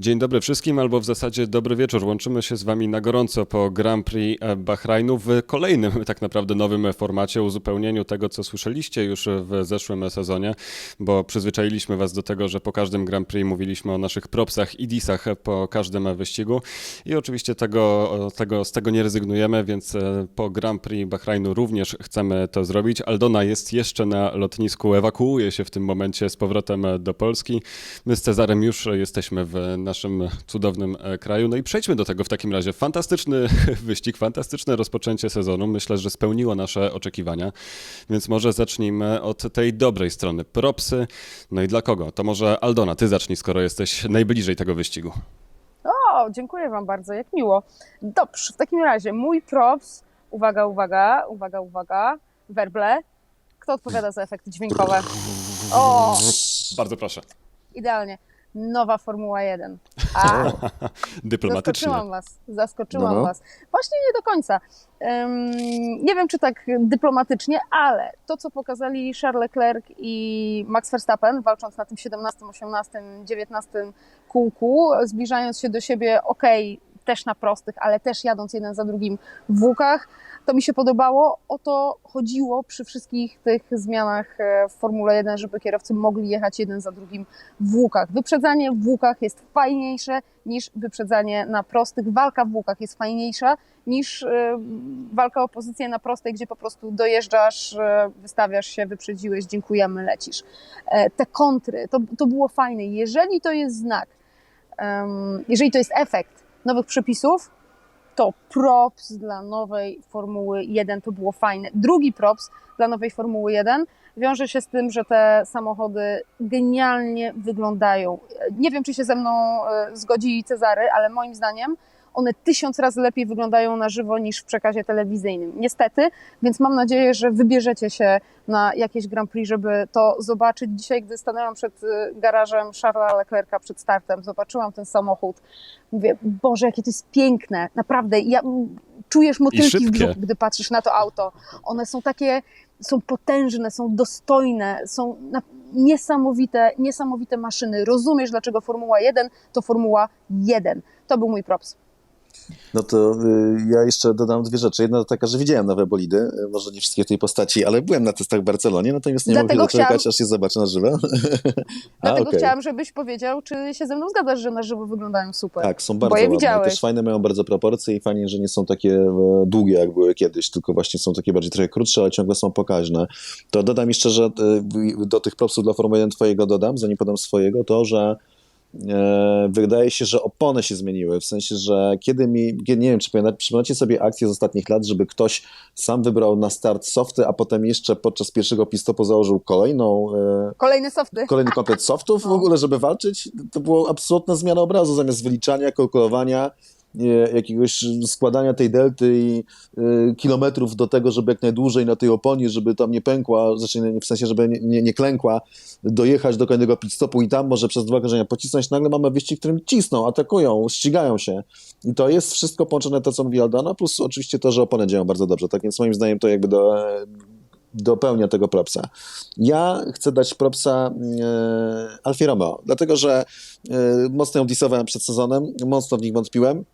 Dzień dobry wszystkim, albo w zasadzie dobry wieczór. Łączymy się z Wami na gorąco po Grand Prix Bahrajnu w kolejnym, tak naprawdę nowym formacie, uzupełnieniu tego, co słyszeliście już w zeszłym sezonie, bo przyzwyczailiśmy Was do tego, że po każdym Grand Prix mówiliśmy o naszych propsach i disach po każdym wyścigu i oczywiście tego, tego, z tego nie rezygnujemy, więc e, po Grand Prix Bahrajnu również chcemy to zrobić. Aldona jest jeszcze na lotnisku, ewakuuje się w tym momencie z powrotem do Polski. My z Cezarem już jesteśmy w naszym cudownym e, kraju. No i przejdźmy do tego w takim razie. Fantastyczny wyścig, fantastyczne rozpoczęcie sezonu. Myślę, że spełniło nasze oczekiwania. Więc może zacznijmy od tej dobrej strony. Propsy. No i dla kogo? To może Aldona, ty zacznij, skoro jesteś najbliżej tego wyścigu. O, dziękuję Wam bardzo, jak miło. Dobrze, w takim razie mój props, uwaga, uwaga, uwaga, uwaga, werble. Kto odpowiada za efekty dźwiękowe? O, Bardzo proszę. idealnie. Nowa Formuła 1. A, Dyplomatycznie. zaskoczyłam Was, zaskoczyłam No, no. Was. Właśnie nie do końca. Ym, nie wiem, czy tak dyplomatycznie, ale to, co pokazali Charles Leclerc i Max Verstappen, walcząc na tym 17, 18, 19 kółku, zbliżając się do siebie, okej, też na prostych, ale też jadąc jeden za drugim w łukach, to mi się podobało. O to chodziło przy wszystkich tych zmianach e, w Formule 1, żeby kierowcy mogli jechać jeden za drugim w łukach. Wyprzedzanie w łukach jest fajniejsze niż wyprzedzanie na prostych. Walka w łukach jest fajniejsza niż e, walka o pozycję na prostej, gdzie po prostu dojeżdżasz, e, wystawiasz się, wyprzedziłeś, dziękujemy, lecisz. Te kontry, to, to było fajne. Jeżeli to jest znak, jeżeli to jest efekt nowych przepisów, to props dla nowej Formuły 1 to było fajne. Drugi props dla nowej Formuły 1 wiąże się z tym, że te samochody genialnie wyglądają. Nie wiem, czy się ze mną e, zgodzi Cezary, ale moim zdaniem one tysiąc razy lepiej wyglądają na żywo niż w przekazie telewizyjnym. Niestety, więc mam nadzieję, że wybierzecie się na jakieś Grand Prix, żeby to zobaczyć. Dzisiaj, gdy stanęłam przed e, garażem Charlesa Leclerca przed startem, zobaczyłam ten samochód. Mówię, Boże, jakie to jest piękne. Naprawdę, ja, czujesz motylki w brzuchu, gdy patrzysz na to auto. One są takie, są potężne, są dostojne, są niesamowite, niesamowite maszyny. Rozumiesz, dlaczego Formuła 1 to Formuła 1. To był mój props. No to y, ja jeszcze dodam dwie rzeczy. Jedna to taka, że widziałem nowe bolidy, y, może nie wszystkie w tej postaci, ale byłem na testach w Barcelonie, natomiast nie Dlatego mogę doczekać, chciałam- aż je zobaczę na żywo. A, Dlatego okej. chciałam, żebyś powiedział, czy się ze mną zgadzasz, że na żywo wyglądają super. Tak, są Bo bardzo je ładne. widziałeś. Też fajne mają bardzo proporcje i fajnie, że nie są takie e, długie, jak były kiedyś, tylko właśnie są takie bardziej trochę krótsze, ale ciągle są pokaźne. To dodam jeszcze, że e, do tych propsów dla Formuły 1 twojego dodam, zanim podam swojego, to, że wydaje się, że opony się zmieniły, w sensie, że kiedy mi, nie wiem, czy przypominacie sobie akcje z ostatnich lat, żeby ktoś sam wybrał na start softy, a potem jeszcze podczas pierwszego pistopu założył kolejną e, Kolejne softy. kolejny komplet softów w No. ogóle, żeby walczyć, to była absolutna zmiana obrazu, zamiast wyliczania, kalkulowania, e, jakiegoś składania tej delty i e, kilometrów do tego, żeby jak najdłużej na tej oponie, żeby tam nie pękła, znaczy w sensie, żeby nie, nie, nie klękła, dojechać do kolejnego pit stopu i tam może przez dwa krążenia pocisnąć, nagle mamy wyścig, w którym cisną, atakują, ścigają się i to jest wszystko połączone to, co mówi Aldana, plus oczywiście to, że opony działają bardzo dobrze, tak więc moim zdaniem to jakby do, dopełnia tego propsa. Ja chcę dać propsa e, Alfie Romeo, dlatego że e, mocno ją disowałem przed sezonem, mocno w nich wątpiłem.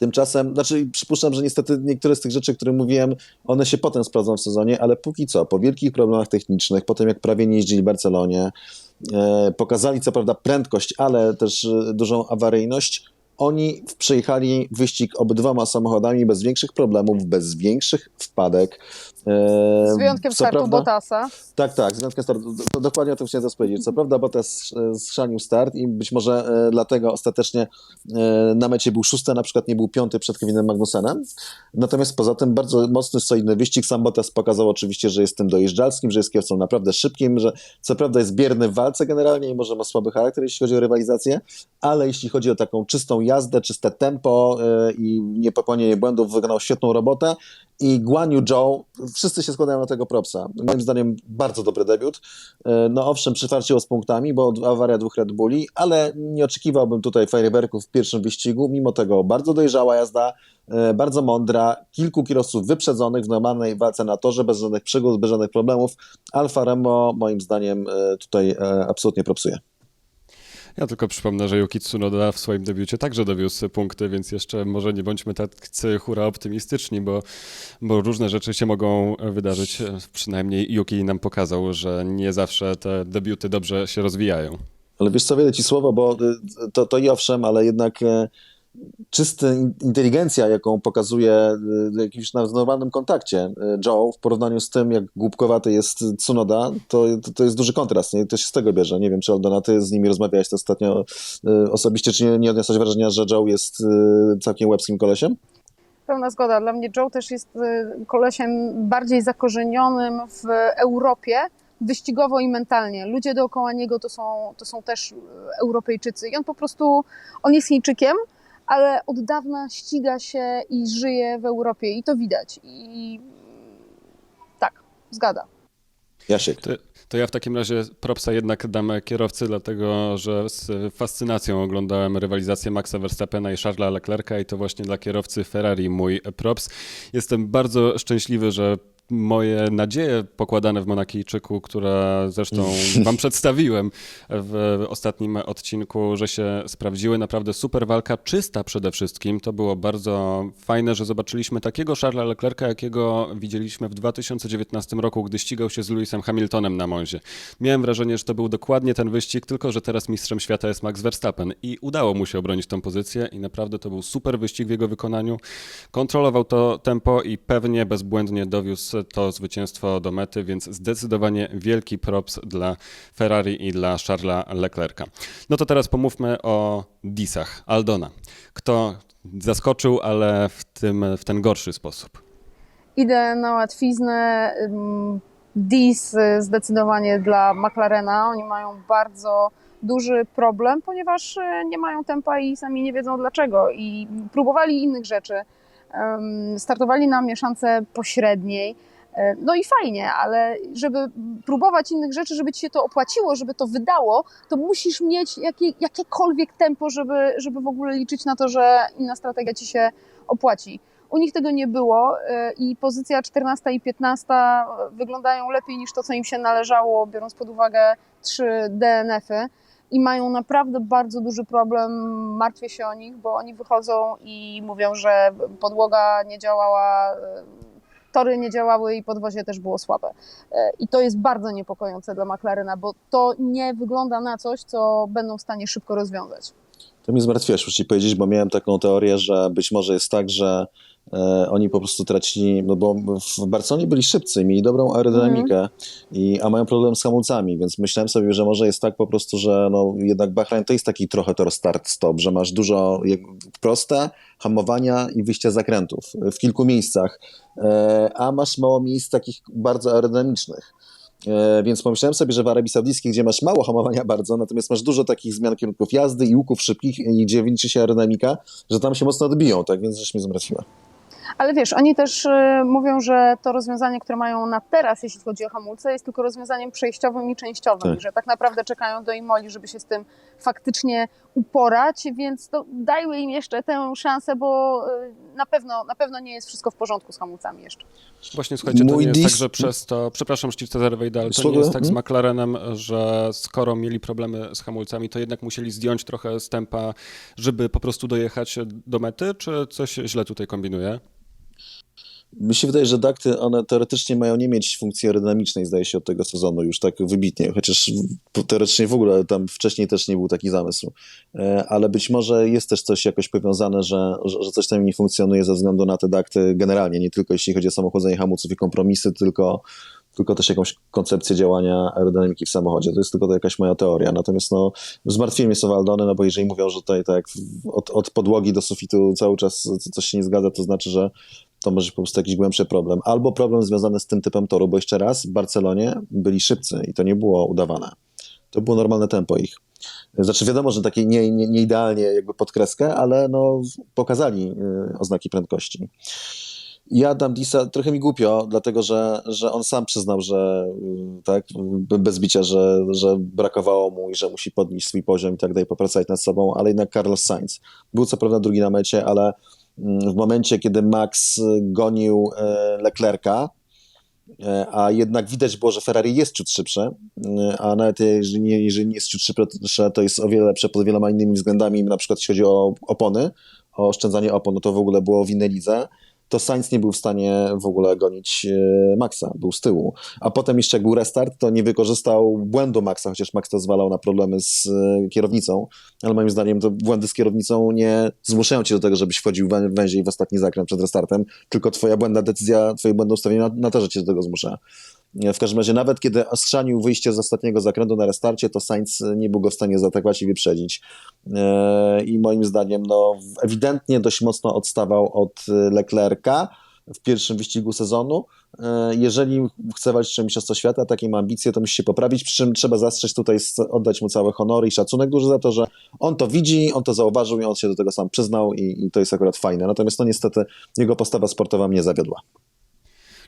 Tymczasem, znaczy przypuszczam, że niestety niektóre z tych rzeczy, które mówiłem, one się potem sprawdzą w sezonie, ale póki co, po wielkich problemach technicznych, po tym jak prawie nie jeździli w Barcelonie, e, pokazali co prawda prędkość, ale też e, dużą awaryjność, oni przejechali wyścig obydwoma samochodami bez większych problemów, bez większych wpadek. Z wyjątkiem co startu prawda- Bottasa. tak, tak, z wyjątkiem startu. Dokładnie o tym chciałem powiedzieć. Co prawda Bottas e, zszanił start i być może e, dlatego ostatecznie e, na mecie był szósty, na przykład nie był piąty przed Kevinem Magnusenem. Natomiast poza tym bardzo mocny, solidny wyścig. Sam Bottas pokazał oczywiście, że jest tym dojeżdżalskim, że jest kierowcą naprawdę szybkim, że co prawda jest bierny w walce generalnie i może ma słaby charakter, jeśli chodzi o rywalizację, ale jeśli chodzi o taką czystą jazdę, czyste tempo e, i niepopełnienie błędów, wykonał świetną robotę. I Guan Yu Zhou, wszyscy się składają na tego propsa. Moim zdaniem bardzo dobry debiut. E, No owszem, przyfarciło z punktami, bo awaria dwóch Red Bulli, ale nie oczekiwałbym tutaj fajerwerków w pierwszym wyścigu. Mimo tego bardzo dojrzała jazda, e, bardzo mądra, kilku kierowców wyprzedzonych w normalnej walce na torze, bez żadnych przygód, bez żadnych problemów. Alfa Romeo moim zdaniem tutaj absolutnie propsuje. Ja tylko przypomnę, że Yuki Tsunoda w swoim debiucie także dowiózł punkty, więc jeszcze może nie bądźmy tacy hura optymistyczni, bo, bo różne rzeczy się mogą wydarzyć. Przynajmniej Yuki nam pokazał, że nie zawsze te debiuty dobrze się rozwijają. Ale wiesz co, wiele ci słowa, bo y, to, to i owszem, ale jednak e, czysta in- inteligencja, jaką pokazuje e, w jakimś normalnym kontakcie e, Joe w porównaniu z tym, jak głupkowaty jest Tsunoda, to, to, to jest duży kontrast. Nie? To się z tego bierze. Nie wiem, czy Aldona, ty z nimi rozmawiałeś to ostatnio e, osobiście, czy nie, nie odniosłeś wrażenia, że Joe jest całkiem łebskim kolesiem? Pełna zgoda. Dla mnie Joe też jest y, kolesiem bardziej zakorzenionym w Europie, wyścigowo i mentalnie. Ludzie dookoła niego to są, to są też y, Europejczycy i on po prostu, on jest Chińczykiem, ale od dawna ściga się i żyje w Europie i to widać. I tak, zgada. Jasiek. To, to ja w takim razie propsa jednak dam kierowcy, dlatego że z fascynacją oglądałem rywalizację Maxa Verstappena i Charlesa Leclerca i to właśnie dla kierowcy Ferrari mój props. Jestem bardzo szczęśliwy, że moje nadzieje pokładane w Monakijczyku, które zresztą wam przedstawiłem w ostatnim odcinku, że się sprawdziły. Naprawdę super walka, czysta przede wszystkim. To było bardzo fajne, że zobaczyliśmy takiego Charlesa Leclerca, jakiego widzieliśmy w 2019 roku, gdy ścigał się z Lewisem Hamiltonem na Monzie. Miałem wrażenie, że to był dokładnie ten wyścig, tylko że teraz mistrzem świata jest Max Verstappen i udało mu się obronić tą pozycję i naprawdę to był super wyścig w jego wykonaniu. Kontrolował to tempo i pewnie bezbłędnie dowiózł to zwycięstwo do mety, więc zdecydowanie wielki props dla Ferrari i dla Charlesa Leclerca. No to teraz pomówmy o disach. Aldona. Kto zaskoczył, ale w, tym, w ten gorszy sposób? Idę na łatwiznę. Dis y, zdecydowanie dla McLarena. Oni mają bardzo duży problem, ponieważ y, nie mają tempa i sami nie wiedzą dlaczego. I próbowali innych rzeczy. Startowali na mieszance pośredniej. E, No i fajnie, ale żeby próbować innych rzeczy, żeby ci się to opłaciło, żeby to wydało, to musisz mieć jakie, jakiekolwiek tempo, żeby, żeby w ogóle liczyć na to, że inna strategia ci się opłaci. U nich tego nie było y, i pozycja 14 i 15 wyglądają lepiej niż to, co im się należało, biorąc pod uwagę trzy DNF-y. I mają naprawdę bardzo duży problem. Martwię się o nich, bo oni wychodzą i mówią, że podłoga nie działała, tory nie działały i podwozie też było słabe. Y, I to jest bardzo niepokojące dla McLarena, bo to nie wygląda na coś, co będą w stanie szybko rozwiązać. To mnie zmartwiłeś, muszę ci powiedzieć, bo miałem taką teorię, że być może jest tak, że e, oni po prostu tracili, no bo w Barcelonie byli szybcy, mieli dobrą aerodynamikę, i, a mają problem z hamulcami, więc myślałem sobie, że może jest tak po prostu, że no, jednak Bahrain to jest taki trochę tor start-stop, że masz dużo proste hamowania i wyjścia zakrętów w kilku miejscach, e, a masz mało miejsc takich bardzo aerodynamicznych. E, Więc pomyślałem sobie, że w Arabii Saudyjskiej, gdzie masz mało hamowania bardzo, natomiast masz dużo takich zmian kierunków jazdy i łuków szybkich, i gdzie liczy się aerodynamika, że tam się mocno odbiją, tak więc rzecz mnie zmartwiła. Ale wiesz, oni też y, mówią, że to rozwiązanie, które mają na teraz, jeśli chodzi o hamulce, jest tylko rozwiązaniem przejściowym i częściowym, Tak. że tak naprawdę czekają do Imoli, żeby się z tym faktycznie uporać, więc to dajmy im jeszcze tę szansę, bo y, na pewno, na pewno nie jest wszystko w porządku z hamulcami jeszcze. Właśnie słuchajcie, to Mój nie jest tak, dis- że przez to, przepraszam Steve Cezary Wejda, ale to nie jest tak z hmm? McLarenem, że skoro mieli problemy z hamulcami, to jednak musieli zdjąć trochę z tempa, żeby po prostu dojechać do mety, czy coś źle tutaj kombinuje? Mi się wydaje, że dakty, one teoretycznie mają nie mieć funkcji aerodynamicznej, zdaje się, od tego sezonu już tak wybitnie, chociaż teoretycznie w ogóle tam wcześniej też nie był taki zamysł. E, Ale być może jest też coś jakoś powiązane, że, że coś tam nie funkcjonuje ze względu na te dakty generalnie, nie tylko jeśli chodzi o samochodzenie hamulców i kompromisy, tylko tylko też jakąś koncepcję działania aerodynamiki w samochodzie. To jest tylko to jakaś moja teoria. Natomiast no, zmartwiłem mnie słowa Aldony, no bo jeżeli mówią, że tutaj tak od, od podłogi do sufitu cały czas co- coś się nie zgadza, to znaczy, że to może po prostu jakiś głębszy problem. Albo problem związany z tym typem toru, bo jeszcze raz w Barcelonie byli szybcy i to nie było udawane. To było normalne tempo ich. Znaczy wiadomo, że takie nie, nie, nie idealnie jakby pod kreskę, ale no, pokazali y, oznaki prędkości. Ja dam Disa trochę mi głupio, dlatego że, że on sam przyznał, że y, tak, bez bicia, że, że brakowało mu i że musi podnieść swój poziom i tak dalej, popracować nad sobą, ale jednak Carlos Sainz był co prawda drugi na mecie, ale w momencie, kiedy Max gonił e, Leclerca, E, A jednak widać było, że Ferrari jest ciut szybsze, e, a nawet jeżeli nie, jeżeli nie jest ciut szybsze, to jest o wiele lepsze pod wieloma innymi względami, na przykład jeśli chodzi o opony, o oszczędzanie opon, no to w ogóle było w innej lidze to Sainz nie był w stanie w ogóle gonić e, Maxa, był z tyłu. A potem jeszcze jak był restart, to nie wykorzystał błędu Maxa, chociaż Max to zwalał na problemy z e, kierownicą, ale moim zdaniem to błędy z kierownicą nie zmuszają cię do tego, żebyś wchodził wę- węziej w ostatni zakręt przed restartem, tylko twoja błędna decyzja, twoje błędne ustawienie na, na torze cię do tego zmusza. W każdym razie, nawet kiedy schrzanił wyjście z ostatniego zakrętu na restarcie, to Sainz nie był go w stanie zaatakować i wyprzedzić. E, I moim zdaniem, no, ewidentnie dość mocno odstawał od Leclerca w pierwszym wyścigu sezonu. E, Jeżeli chce walczyć o Mistrzostwo Świata, takie ma ambicje, to musi się poprawić, przy czym trzeba zastrzec tutaj, oddać mu całe honory i szacunek duży za to, że on to widzi, on to zauważył i on się do tego sam przyznał i, i to jest akurat fajne. Natomiast no niestety jego postawa sportowa mnie zawiodła.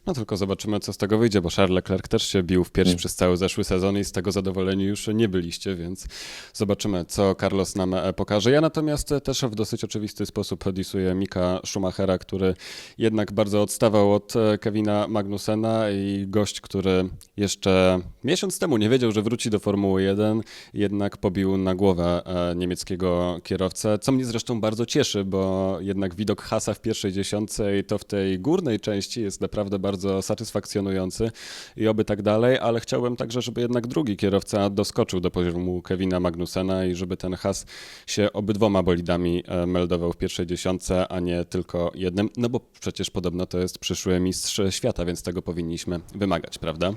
No tylko zobaczymy, co z tego wyjdzie, bo Charles Leclerc też się bił w pierś przez cały zeszły sezon i z tego zadowoleni już nie byliście, więc zobaczymy, co Carlos nam e, pokaże. Ja natomiast e, też w dosyć oczywisty sposób disuję Mika Schumachera, który jednak bardzo odstawał od e, Kevina Magnusena i gość, który jeszcze miesiąc temu nie wiedział, że wróci do Formuły 1, jednak pobił na głowę niemieckiego kierowcę, co mnie zresztą bardzo cieszy, bo jednak widok Hasa w pierwszej dziesiątce i to w tej górnej części jest naprawdę bardzo satysfakcjonujący i oby tak dalej, ale chciałbym także, żeby jednak drugi kierowca doskoczył do poziomu Kevina Magnusena i żeby ten Has się obydwoma bolidami e, meldował w pierwszej dziesiątce, a nie tylko jednym, no bo przecież podobno to jest przyszły mistrz świata, więc tego powinniśmy wymagać, prawda?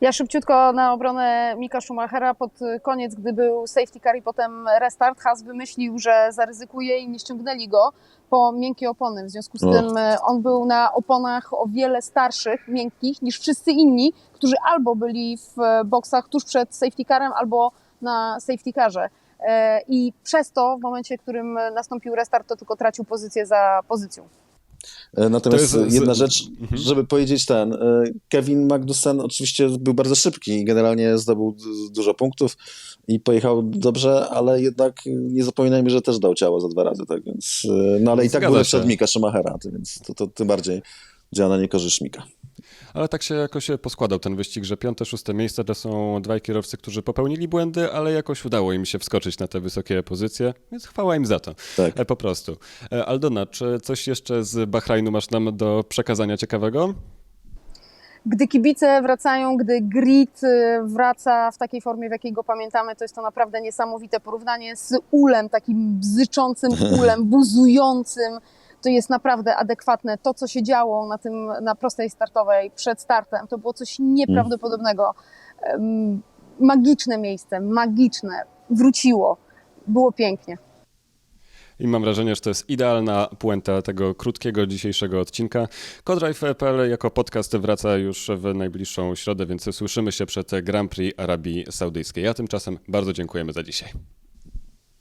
Ja szybciutko na obronę Mika Schumachera pod koniec, gdy był safety car i potem restart, Haas wymyślił, że zaryzykuje i nie ściągnęli go po miękkie opony. W związku z O. tym e, on był na oponach o wiele starszych, miękkich niż wszyscy inni, którzy albo byli w e, boksach tuż przed safety carem, albo na safety carze. E, I przez to w momencie, w którym nastąpił restart, to tylko tracił pozycję za pozycją. E, Natomiast To jest jedna z- rzecz, Mhm. żeby powiedzieć ten, e, Kevin Magnussen oczywiście był bardzo szybki i generalnie zdobył dużo punktów i pojechał dobrze, ale jednak nie zapominajmy, że też dał ciało za dwa razy, tak więc, e, no ale i tak Zgadza był lepszy od Mika Schumachera, więc to, to tym bardziej działa na niekorzyść Mika. Ale tak się jakoś poskładał ten wyścig, że piąte, szóste miejsce to są dwaj kierowcy, którzy popełnili błędy, ale jakoś udało im się wskoczyć na te wysokie pozycje, więc chwała im za to. Tak. E, Po prostu. E, Aldona, czy coś jeszcze z Bahrajnu masz nam do przekazania ciekawego? Gdy kibice wracają, gdy grid wraca w takiej formie, w jakiej go pamiętamy, to jest to naprawdę niesamowite porównanie z ulem, takim bzyczącym ulem, buzującym. To jest naprawdę adekwatne. To, co się działo na tym, na prostej startowej przed startem, to było coś nieprawdopodobnego. Magiczne miejsce, magiczne. Wróciło. Było pięknie. I mam wrażenie, że to jest idealna puenta tego krótkiego dzisiejszego odcinka. Codrive.pl jako podcast wraca już w najbliższą środę, więc słyszymy się przed Grand Prix Arabii Saudyjskiej. A tymczasem bardzo dziękujemy za dzisiaj.